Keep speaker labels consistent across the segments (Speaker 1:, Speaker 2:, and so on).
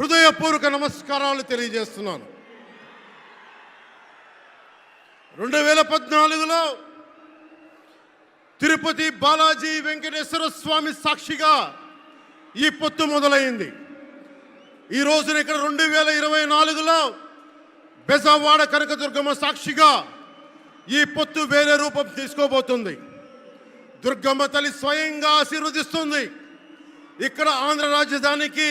Speaker 1: హృదయపూర్వక నమస్కారాలు తెలియజేస్తున్నాను. రెండు వేల పద్నాలుగులో తిరుపతి బాలాజీ వెంకటేశ్వర స్వామి సాక్షిగా ఈ పొత్తు మొదలైంది. ఈ రోజున ఇక్కడ రెండు వేల ఇరవై నాలుగులో బెజవాడ కనకదుర్గమ్మ సాక్షిగా ఈ పొత్తు వేరే రూపం తీసుకోబోతుంది. దుర్గమ్మ తల్లి స్వయంగా ఆశీర్వదిస్తుంది. ఇక్కడ ఆంధ్ర రాజధానికి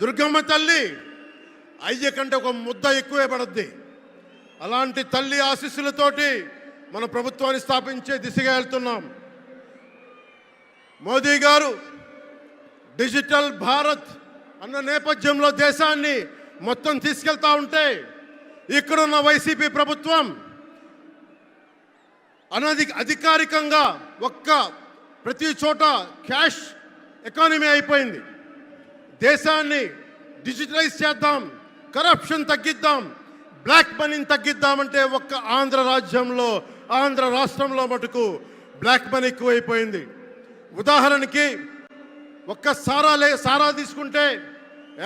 Speaker 1: దుర్గమ్మ తల్లి అయ్య కంటే ఒక ముద్ద ఎక్కువే పడద్ది. అలాంటి తల్లి ఆశీస్సులతోటి మన ప్రభుత్వాన్ని స్థాపించే దిశగా వెళ్తున్నాం. మోదీ గారు డిజిటల్ భారత్ అన్న నేపథ్యంలో దేశాన్ని మొత్తం తీసుకెళ్తా ఉంటే ఇక్కడున్న వైసీపీ ప్రభుత్వం అనధి అధికారికంగా ఒక్క ప్రతి చోట క్యాష్ ఎకానమీ అయిపోయింది. దేశాన్ని డిజిటలైజ్ చేద్దాం కరప్షన్ తగ్గిద్దాం బ్లాక్ మనీని తగ్గిద్దామంటే ఒక్క ఆంధ్ర రాజ్యంలో ఆంధ్ర రాష్ట్రంలో మటుకు బ్లాక్ మనీ ఎక్కువైపోయింది. ఉదాహరణకి ఒక్క సారా లే సారా తీసుకుంటే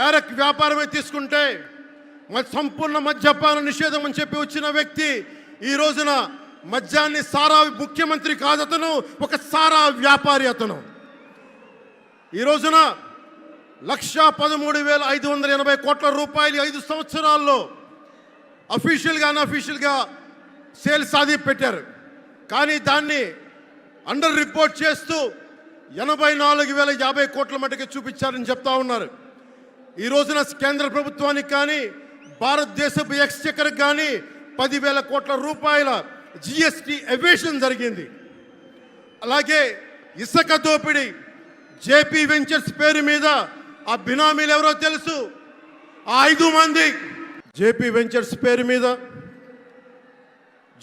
Speaker 1: ఏరక్ వ్యాపారమే తీసుకుంటే సంపూర్ణ మద్యపాన నిషేధం అని చెప్పి వచ్చిన వ్యక్తి ఈ రోజున మద్యాన్ని సారా ముఖ్యమంత్రి కాదు అతను ఒక సారా వ్యాపారి అతను. ఈ రోజున లక్ష పదమూడు వేల ఐదు వందల ఎనభై కోట్ల రూపాయలు ఐదు సంవత్సరాల్లో అఫీషియల్గా అన్అఫీషియల్గా సేల్ సాధి పెట్టారు. కానీ దాన్ని అండర్ రిపోర్ట్ చేస్తూ ఎనభై నాలుగు వేల యాభై కోట్ల మటుకు చూపించారని చెప్తా ఉన్నారు. ఈ రోజున కేంద్ర ప్రభుత్వానికి కానీ భారతదేశపు ఎక్స్చెక్కర్కి కానీ పదివేల కోట్ల రూపాయల జిఎస్టి ఎవేషన్ జరిగింది. అలాగే ఇసుక దోపిడీ జేపీ వెంచర్స్ పేరు మీద ఆ బినామీలు ఎవరో తెలుసు? ఆ ఐదు మంది. జేపీ వెంచర్స్ పేరు మీద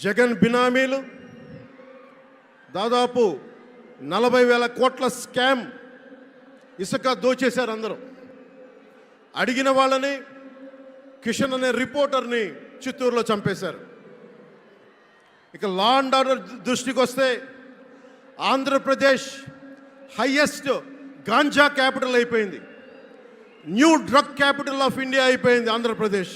Speaker 1: జగన్ బినామీలు. దాదాపు నలభై వేల కోట్ల స్కామ్ ఇసుక దోచేశారు అందరూ. అడిగిన వాళ్ళని కిషన్ అనే రిపోర్టర్ని చిత్తూరులో చంపేశారు. ఇక లా అండ్ ఆర్డర్ దృష్టికి వస్తే ఆంధ్రప్రదేశ్ హయ్యెస్ట్ గాంజా క్యాపిటల్ అయిపోయింది. New drug capital of India అయిపోయింది ఆంధ్రప్రదేశ్.